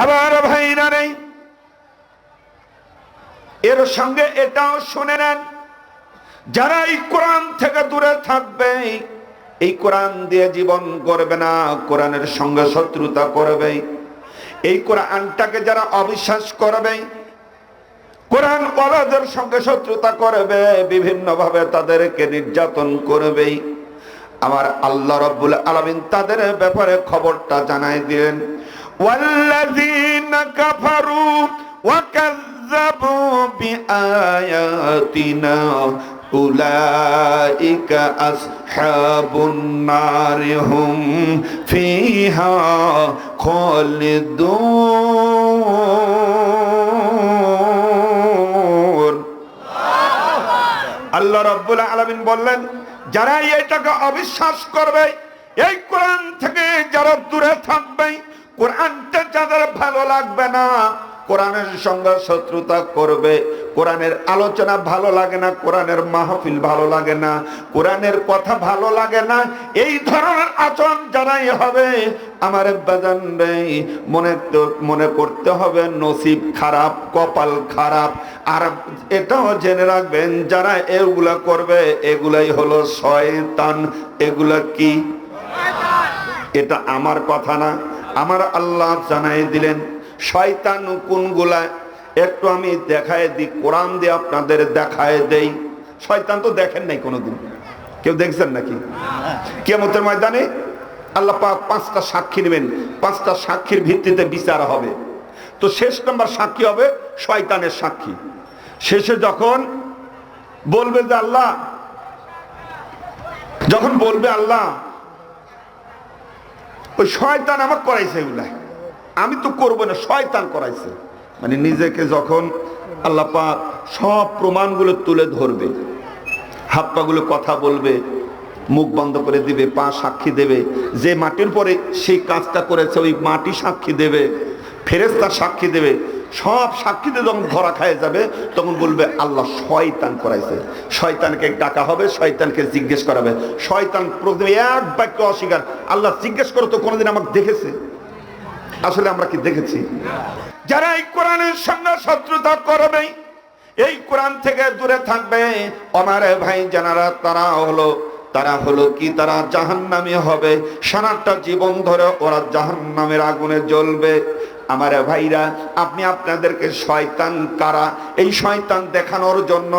আবার ভাইরা নেই। এর সঙ্গে এটাও শুনে নেন, যারা এই কোরআন থেকে দূরে থাকবে, এই কোরআন দিয়ে জীবন করবে না, কোরআনের সঙ্গে শত্রুতা করবে। এই কোরআনটাকে যারা অবিশ্বাস করবে, কোরআন কলাদের সঙ্গে শত্রুতা করবে বিভিন্ন ভাবে তাদেরকে নির্যাতন করবে। আমার আল্লাহ রব্বুল আলামিন তাদের ব্যাপারে খবরটা জানাই দিলেন। কাফারু ওয়া কাযযাবু বিআয়াতিনা উলাইকা আসহাবুন নারি হুম ফিহা খালিদুন আল্লাহ রব্বুল আলামিন বললেন যারা এইটাকে অবিশ্বাস করবে, এই কোরআন থেকে যারা দূরে থাকবে কোরআনটা যাদের ভালো লাগবে না কোরআনের সঙ্গে শত্রুতা করবে। কোরআনের আলোচনা ভালো লাগে না কোরআনের মাহফিল ভালো লাগে না কোরআনের কথা ভালো লাগে না এই ধরনের আচরণ জানাই হবে আমার বাজান রে মনে মনে করতে হবে নসিব খারাপ কপাল খারাপ। আর এটাও জেনে রাখবেন যারা এগুলা করবে এগুলাই হলো শয়তান। এগুলা কি? এটা আমার কথা না। আমার আল্লাহ জানাই দিলেন, শয়তান কোনগুলা একটু আমি দেখায় দিই, কোরআন দিয়ে আপনাদের দেখায় দেই। শয়তান তো দেখেন নাই কোনোদিন। কেউ দেখছেন নাকি? কেমতের ময়দানে আল্লাহ পাক পাঁচটা সাক্ষী নেবেন। পাঁচটা সাক্ষীর ভিত্তিতে বিচার হবে। তো শেষ নাম্বার সাক্ষী হবে শয়তানের সাক্ষী। শেষে যখন বলবে যে আল্লাহ, যখন বলবে আল্লাহ ওই শয়তান আমার করাইছে এগুলা। আমি তো করব না, শয়তান করাইছে। মানে নিজেকে যখন আল্লাহ পাক সব প্রমাণগুলো তুলে ধরবে হাত পাগুলো কথা বলবে, মুখ বন্ধ করে দিবে, পা সাক্ষী দেবে, যে মাটির পরে সেই কাজটা করেছে ওই মাটি সাক্ষী দেবে ফেরেস্তা সাক্ষী দেবে সব সাক্ষীতে যখন ধরা খায় যাবে, তখন বলবে, আল্লাহ শয়তান করাইছে। শয়তানকে ডাকা হবে, শয়তানকে জিজ্ঞেস করাবে। শয়তান প্রথমে এক বাক্য অস্বীকার, আল্লাহ জিজ্ঞেস করো তো কোনোদিন আমাকে দেখেছে? আসলে আমরা কি দেখেছি? যারা এই কোরআনের সঙ্গে শত্রুতা করবে, এই কোরআন থেকে দূরে থাকবে। আমার ভাই, জানারা তারা হলো তারা হলো কি তারা জাহান্নামী হবে সারাটা জীবন ধরে ওরা জাহান্নামের আগুনে জ্বলবে আমার ভাইরা আপনি আপনাদেরকে শয়তান কারা এই শয়তান দেখানোর জন্য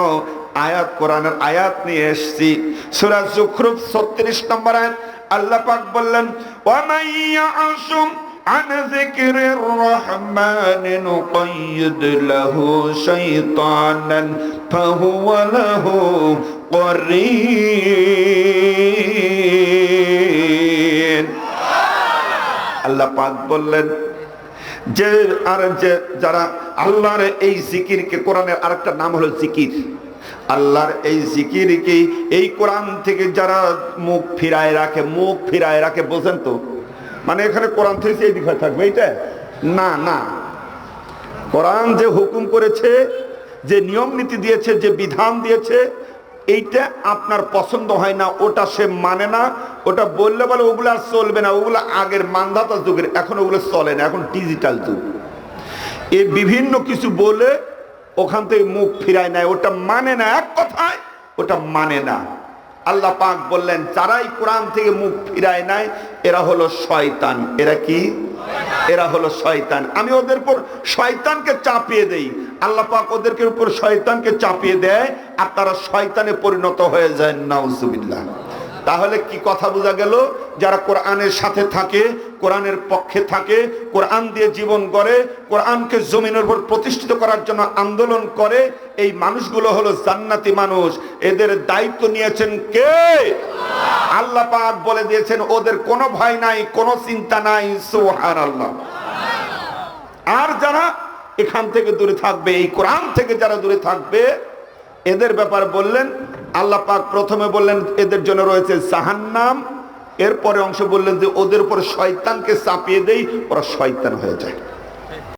আয়াত কোরআনের আয়াত নিয়ে এসেছি সূরা জুখরুফ 36 নম্বর আয়াত আল্লাহ পাক বললেন ওয়ামাইয়া আসুম عن ذكر الرحمن نقيد له شيطانا فهو له قرين আল্লাহ পাক বললেন, যে আর যে যারা আল্লাহর এই জিকিরকে কোরআনের আরেকটা নাম হলো জিকির। আল্লাহর এই জিকিরকে এই কোরআন থেকে যারা মুখ ফিরায় রাখে, মুখ ফিরায় রাখে, বোঝেন তো? মানে এখানে কোরআন থেকে এই দিকে থাকবে, এইটা? না না। কোরআন যে হুকুম করেছে, যে নিয়ম নীতি দিয়েছে, যে বিধান দিয়েছে, এইটা আপনার পছন্দ হয় না, ওটা সে মানে না ওটা বললে বলে ওগুলো আর চলবে না, ওগুলো আগের মান্ধাতা যুগের, এখন ওগুলো চলে না, এখন ডিজিটাল যুগ। এ বিভিন্ন কিছু বলে ওখান থেকে মুখ ফিরায় নেয়, ওটা মানে না, এক কথায় ওটা মানে না। আল্লাহ পাক বললেন, যারাই কোরআন থেকে মুখ ফিরায় নেয়, এরা হলো শয়তান। এরা কি? এরা হলো শয়তান। আমি ওদের উপর শয়তানকে চাপিয়ে দেই। আল্লাহ পাক ওদেরকে উপর শয়তানকে চাপিয়ে দেয়, আর তারা শয়তানে পরিণত হয়ে যায়, নাউজুবিল্লাহ। তাহলে কি কথা বোঝা গেল? যারা কোরআনের সাথে থাকে, কোরআনের পক্ষে থাকে, কোরআন দিয়ে জীবন করে কোরআনকে জমিনের উপর প্রতিষ্ঠিত করার জন্য আন্দোলন করে, এই মানুষগুলো হলো জান্নাতি মানুষ। এদের দায়িত্ব নিয়েছেন কে? আল্লাহ পাক বলে দিয়েছেন, ওদের কোনো ভয় নাই, কোনো চিন্তা নাই সোহার আল্লাহ আর যারা এখান থেকে দূরে থাকবে, এই কোরআন থেকে যারা দূরে থাকবে, এদের ব্যাপার বললেন আল্লাহ পাক প্রথমে বললেন, এদের জন্য রয়েছে জাহান্নাম। এরপরে অংশ বললেন যে, ওদের উপর শয়তানকে চাপিয়ে দেই, ওরা শয়তান হয়ে যায়।